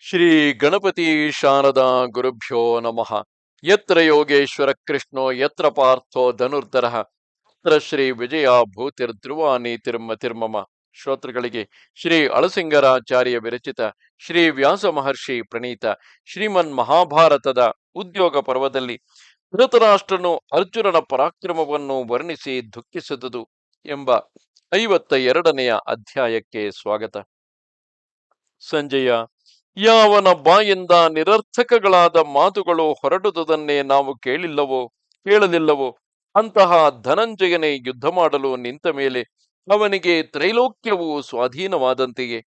ಶ್ರೀ ಗಣಪತಿ ಶಾರದಾ ಗುರುಭ್ಯೋ ನಮಃ. ಯತ್ರ ಯೋಗೇಶ್ವರ ಕೃಷ್ಣೋ, ಯತ್ರ ಪಾರ್ಥೋ ಧನುರ್ಧರ. ಯತ್ರ ಶ್ರೀ ವಿಜಯ ಭೂತಿರ್ ಧ್ರುವ ನೀತಿರ್ಮ ತಿರ್ಮಮ. ಶ್ರೋತೃಗಳಿಗೆ ಶ್ರೀ ಅಳಸಿಂಗರಾಚಾರ್ಯ ವಿರಚಿತ ಶ್ರೀ ವ್ಯಾಸ ಮಹರ್ಷಿ ಪ್ರಣೀತ ಶ್ರೀಮನ್ ಮಹಾಭಾರತದ ಉದ್ಯೋಗ ಪರ್ವದಲ್ಲಿ ಧೃತರಾಷ್ಟ್ರನು ಅರ್ಜುನನ ಪರಾಕ್ರಮವನ್ನು ವರ್ಣಿಸಿ ದುಃಖಿಸಿದುದು ಎಂಬ ಐವತ್ತ ಎರಡನೆಯ ಅಧ್ಯಾಯಕ್ಕೆ ಸ್ವಾಗತ. ಸಂಜಯ ಯಾವನ ಬಾಯಿಂದ ನಿರರ್ಥಕಗಳಾದ ಮಾತುಗಳು ಹೊರಡುವುದನ್ನೇ ನಾವು ಕೇಳಿಲ್ಲವೋ, ಕೇಳಲಿಲ್ಲವೋ? ಅಂತಹ ಧನಂಜಯನೇ ಯುದ್ಧ ಮಾಡಲು ನಿಂತ ಮೇಲೆ ಅವನಿಗೆ ತ್ರೈಲೋಕ್ಯವು ಸ್ವಾಧೀನವಾದಂತೆಯೇ.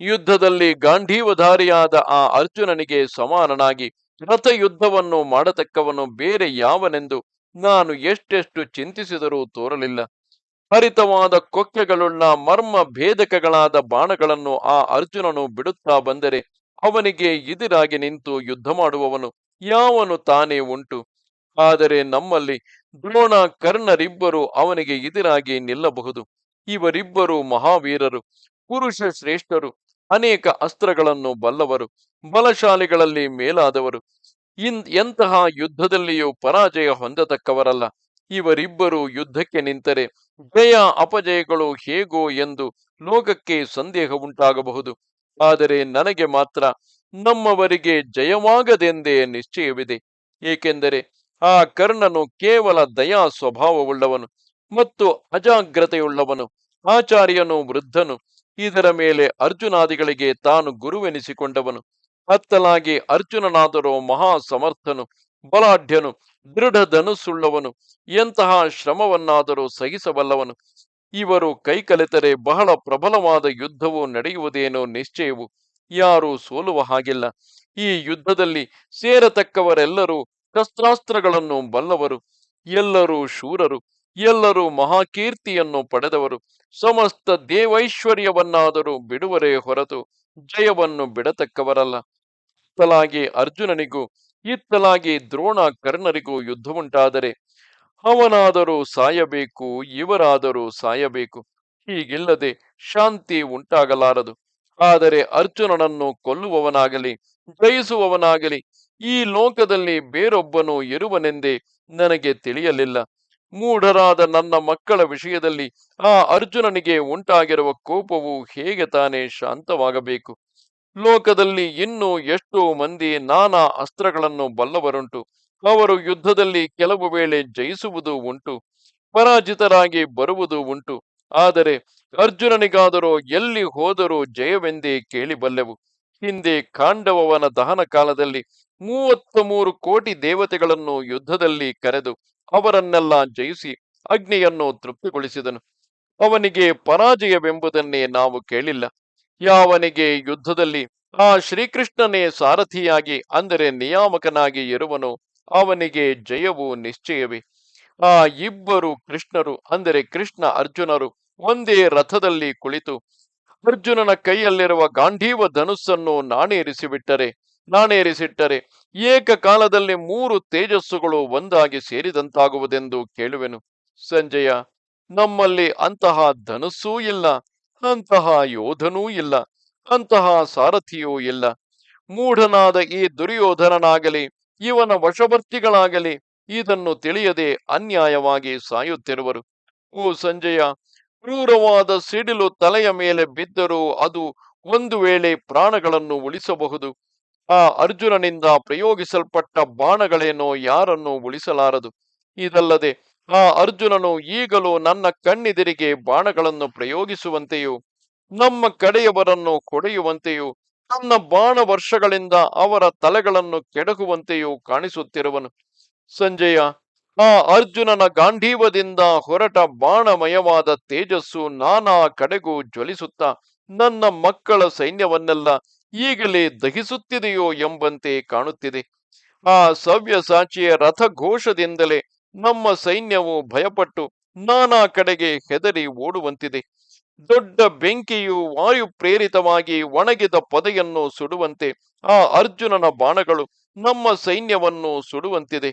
ಯುದ್ಧದಲ್ಲಿ ಗಾಂಧೀವಧಾರಿಯಾದ ಆ ಅರ್ಜುನನಿಗೆ ಸಮಾನನಾಗಿ ರಥಯುದ್ಧವನ್ನು ಮಾಡತಕ್ಕವನು ಬೇರೆ ಯಾವನೆಂದು ನಾನು ಎಷ್ಟೆಷ್ಟು ಚಿಂತಿಸಿದರೂ ತೋರಲಿಲ್ಲ. ಹರಿತವಾದ ಕೊಕ್ಕೆಗಳುಳ್ಳ ಮರ್ಮ ಭೇದಕಗಳಾದ ಬಾಣಗಳನ್ನು ಆ ಅರ್ಜುನನು ಬಿಡುತ್ತಾ ಬಂದರೆ ಅವನಿಗೆ ಎದುರಾಗಿ ನಿಂತು ಯುದ್ಧ ಮಾಡುವವನು ಯಾವನು ತಾನೇ ಉಂಟು. ಆದರೆ ನಮ್ಮಲ್ಲಿ ದ್ರೋಣ ಕರ್ಣರಿಬ್ಬರು ಅವನಿಗೆ ಎದುರಾಗಿ ನಿಲ್ಲಬಹುದು. ಇವರಿಬ್ಬರು ಮಹಾವೀರರು, ಪುರುಷ ಶ್ರೇಷ್ಠರು, ಅನೇಕ ಅಸ್ತ್ರಗಳನ್ನು ಬಲ್ಲವರು, ಬಲಶಾಲಿಗಳಲ್ಲಿ ಮೇಲಾದವರು. ಇನ್ ಎಂತಹ ಯುದ್ಧದಲ್ಲಿಯೂ ಪರಾಜಯ ಹೊಂದತಕ್ಕವರಲ್ಲ. ಇವರಿಬ್ಬರು ಯುದ್ಧಕ್ಕೆ ನಿಂತರೆ ಜಯ ಅಪಜಯಗಳು ಹೇಗೋ ಎಂದು ಲೋಕಕ್ಕೆ ಸಂದೇಹ ಉಂಟಾಗಬಹುದು. ಆದರೆ ನನಗೆ ಮಾತ್ರ ನಮ್ಮವರಿಗೆ ಜಯವಾಗದೆಂದೇ ನಿಶ್ಚಯವಿದೆ. ಏಕೆಂದರೆ ಆ ಕರ್ಣನು ಕೇವಲ ದಯಾ ಸ್ವಭಾವವುಳ್ಳವನು ಮತ್ತು ಅಜಾಗ್ರತೆಯುಳ್ಳವನು, ಆಚಾರ್ಯನು ವೃದ್ಧನು. ಇದರ ಮೇಲೆ ಅರ್ಜುನಾದಿಗಳಿಗೆ ತಾನು ಗುರುವೆನಿಸಿಕೊಂಡವನು. ಅತ್ತಲಾಗಿ ಅರ್ಜುನನಾದರೂ ಮಹಾ ಸಮರ್ಥನು ಬಲಾಢ್ಯನು ದೃಢ ಧನುಸ್ಸುಳ್ಳವನು ಎಂತಹ ಶ್ರಮವನ್ನಾದರೂ ಸಹಿಸಬಲ್ಲವನು. ಇವರು ಕೈಕಲೆತರೆ ಬಹಳ ಪ್ರಬಲವಾದ ಯುದ್ಧವು ನಡೆಯುವುದೇನೋ ನಿಶ್ಚಯವು ಯಾರೂ ಸೋಲುವ ಹಾಗಿಲ್ಲ. ಈ ಯುದ್ಧದಲ್ಲಿ ಸೇರತಕ್ಕವರೆಲ್ಲರೂ ಶಸ್ತ್ರಾಸ್ತ್ರಗಳನ್ನು ಬಲ್ಲವರು, ಎಲ್ಲರೂ ಶೂರರು, ಎಲ್ಲರೂ ಮಹಾಕೀರ್ತಿಯನ್ನು ಪಡೆದವರು. ಸಮಸ್ತ ದೇವೈಶ್ವರ್ಯವನ್ನಾದರೂ ಬಿಡುವರೇ ಹೊರತು ಜಯವನ್ನು ಬಿಡತಕ್ಕವರಲ್ಲ. ಇತ್ತಲಾಗಿ ಅರ್ಜುನನಿಗೂ, ಇತ್ತಲಾಗಿ ದ್ರೋಣ ಕರ್ಣರಿಗೂ ಯುದ್ಧವುಂಟಾದರೆ ಅವನಾದರೂ ಸಾಯಬೇಕು, ಇವರಾದರೂ ಸಾಯಬೇಕು, ಹೀಗಿಲ್ಲದೆ ಶಾಂತಿ ಉಂಟಾಗಲಾರದು. ಆದರೆ ಅರ್ಜುನನನ್ನು ಕೊಲ್ಲುವವನಾಗಲಿ, ಜಯಿಸುವವನಾಗಲಿ, ಈ ಲೋಕದಲ್ಲಿ ಬೇರೊಬ್ಬನು ಇರುವನೆಂದೇ ನನಗೆ ತಿಳಿಯಲಿಲ್ಲ. ಮೂಢರಾದ ನನ್ನ ಮಕ್ಕಳ ವಿಷಯದಲ್ಲಿ ಆ ಅರ್ಜುನನಿಗೆ ಉಂಟಾಗಿರುವ ಕೋಪವು ಹೇಗೆ ತಾನೇ ಶಾಂತವಾಗಬೇಕು? ಲೋಕದಲ್ಲಿ ಇನ್ನೂ ಎಷ್ಟೋ ಮಂದಿ ನಾನಾ ಅಸ್ತ್ರಗಳನ್ನು ಬಲ್ಲವರುಂಟು. ಅವರು ಯುದ್ಧದಲ್ಲಿ ಕೆಲವು ವೇಳೆ ಜಯಿಸುವುದು ಉಂಟು, ಪರಾಜಿತರಾಗಿ ಬರುವುದು ಉಂಟು. ಆದರೆ ಅರ್ಜುನನಿಗಾದರೂ ಎಲ್ಲಿ ಹೋದರೂ ಜಯವೆಂದೇ ಕೇಳಿಬಲ್ಲೆವು. ಹಿಂದೆ ಕಾಂಡವವನ ದಹನ ಕಾಲದಲ್ಲಿ ಮೂವತ್ತ ಮೂರು ಕೋಟಿ ದೇವತೆಗಳನ್ನು ಯುದ್ಧದಲ್ಲಿ ಕರೆದು ಅವರನ್ನೆಲ್ಲ ಜಯಿಸಿ ಅಗ್ನಿಯನ್ನು ತೃಪ್ತಿಗೊಳಿಸಿದನು. ಅವನಿಗೆ ಪರಾಜಯವೆಂಬುದನ್ನೇ ನಾವು ಕೇಳಿಲ್ಲ. ಯಾವನಿಗೆ ಯುದ್ಧದಲ್ಲಿ ಆ ಶ್ರೀಕೃಷ್ಣನೇ ಸಾರಥಿಯಾಗಿ ಅಂದರೆ ನಿಯಾಮಕನಾಗಿ ಇರುವನು ಅವನಿಗೆ ಜಯವು ನಿಶ್ಚಯವೇ. ಆ ಇಬ್ಬರು ಕೃಷ್ಣರು, ಅಂದರೆ ಕೃಷ್ಣ ಅರ್ಜುನರು, ಒಂದೇ ರಥದಲ್ಲಿ ಕುಳಿತು, ಅರ್ಜುನನ ಕೈಯಲ್ಲಿರುವ ಗಾಂಧೀವ ಧನುಸ್ಸನ್ನು ನಾಣೇರಿಸಿಬಿಟ್ಟರೆ ನಾಣೇರಿಸಿಟ್ಟರೆ ಏಕಕಾಲದಲ್ಲಿ ಮೂರು ತೇಜಸ್ಸುಗಳು ಒಂದಾಗಿ ಸೇರಿದಂತಾಗುವುದೆಂದು ಕೇಳುವೆನು. ಸಂಜಯ, ನಮ್ಮಲ್ಲಿ ಅಂತಹ ಧನುಸ್ಸೂ ಇಲ್ಲ, ಅಂತಹ ಯೋಧನೂ ಇಲ್ಲ, ಅಂತಹ ಸಾರಥಿಯೂ ಇಲ್ಲ. ಮೂಢನಾದ ಈ ದುರ್ಯೋಧನನಾಗಲಿ ಇವನ ವಶವರ್ತಿಗಳಾಗಲಿ, ಇದನ್ನು ತಿಳಿಯದೆ ಅನ್ಯಾಯವಾಗಿ ಸಾಯುತ್ತಿರುವರು. ಓ ಸಂಜಯ, ಕ್ರೂರವಾದ ಸಿಡಿಲು ತಲೆಯ ಮೇಲೆ ಬಿದ್ದರೂ ಅದು ಒಂದು ವೇಳೆ ಪ್ರಾಣಗಳನ್ನು ಉಳಿಸಬಹುದು. ಆ ಅರ್ಜುನನಿಂದ ಪ್ರಯೋಗಿಸಲ್ಪಟ್ಟ ಬಾಣಗಳೇನೋ ಯಾರನ್ನು ಉಳಿಸಲಾರದು. ಇದಲ್ಲದೆ ಆ ಅರ್ಜುನನು ಈಗಲೂ ನನ್ನ ಕಣ್ಣೆದಿರಿಗೆ ಬಾಣಗಳನ್ನು ಪ್ರಯೋಗಿಸುವಂತೆಯೂ, ನಮ್ಮ ಕಡೆಯವರನ್ನು ಕೊಡೆಯುವಂತೆಯೂ ತನ್ನ ಬಾಣ ವರ್ಷಗಳಿಂದ ಅವರ ತಲೆಗಳನ್ನು ಕೆಡಗುವಂತೆಯೂ ಕಾಣಿಸುತ್ತಿರುವನು. ಸಂಜಯ, ಆ ಅರ್ಜುನನ ಗಾಂಧೀವದಿಂದ ಹೊರಟ ಬಾಣಮಯವಾದ ತೇಜಸ್ಸು ನಾನಾ ಕಡೆಗೂ ಜ್ವಲಿಸುತ್ತಾ, ನನ್ನ ಮಕ್ಕಳ ಸೈನ್ಯವನ್ನೆಲ್ಲ ಈಗಲೇ ದಹಿಸುತ್ತಿದೆಯೋ ಎಂಬಂತೆ ಕಾಣುತ್ತಿದೆ. ಆ ಸವ್ಯಸಾಚಿಯ ರಥಘೋಷದಿಂದಲೇ ನಮ್ಮ ಸೈನ್ಯವು ಭಯಪಟ್ಟು ನಾನಾ ಕಡೆಗೆ ಹೆದರಿ ಓಡುವಂತಿದೆ. ದೊಡ್ಡ ಬೆಂಕಿಯು ವಾಯು ಪ್ರೇರಿತವಾಗಿ ಒಣಗಿದ ಪೊದೆಯನ್ನು ಸುಡುವಂತೆ ಆ ಅರ್ಜುನನ ಬಾಣಗಳು ನಮ್ಮ ಸೈನ್ಯವನ್ನು ಸುಡುವಂತಿದೆ.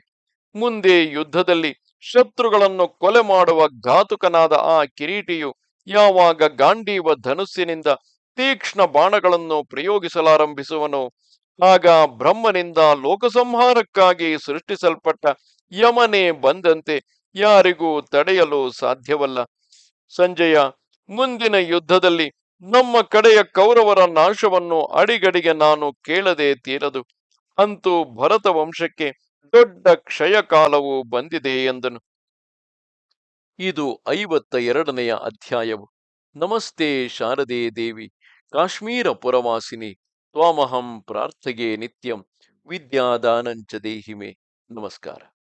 ಮುಂದೆ ಯುದ್ಧದಲ್ಲಿ ಶತ್ರುಗಳನ್ನು ಕೊಲೆ ಮಾಡುವ ಘಾತುಕನಾದ ಆ ಕಿರೀಟಿಯು ಯಾವಾಗ ಗಾಂಡೀವ ಧನುಸ್ಸಿನಿಂದ ತೀಕ್ಷ್ಣ ಬಾಣಗಳನ್ನು ಪ್ರಯೋಗಿಸಲಾರಂಭಿಸುವನು, ಆಗ ಬ್ರಹ್ಮನಿಂದ ಲೋಕಸಂಹಾರಕ್ಕಾಗಿ ಸೃಷ್ಟಿಸಲ್ಪಟ್ಟ ಯಮನೇ ಬಂದಂತೆ ಯಾರಿಗೂ ತಡೆಯಲು ಸಾಧ್ಯವಲ್ಲ. ಸಂಜಯ ಮುಂದಿನ ಯುದ್ಧದಲ್ಲಿ ನಮ್ಮ ಕಡೆಯ ಕೌರವರ ನಾಶವನ್ನು ಅಡಿಗಡಿಗೆ ನಾನು ಕೇಳದೆ ತೀರದು. ಅಂತೂ ಭರತ ವಂಶಕ್ಕೆ ದೊಡ್ಡ ಕ್ಷಯ ಕಾಲವು ಬಂದಿದೆ ಎಂದನು. ಇದು ಐವತ್ತ ಎರಡನೆಯ ಅಧ್ಯಾಯವು. ನಮಸ್ತೆ ಶಾರದೆ ದೇವಿ. ಕಾಶ್ಮೀರ ಪುರವಾಸಿನಿ ತ್ವಾಮಹಂ ಪ್ರಾರ್ಥಗೆ ನಿತ್ಯಂ. ವಿದ್ಯಾದಾನಂಚ ದೇಹಿಮೆ. ನಮಸ್ಕಾರ.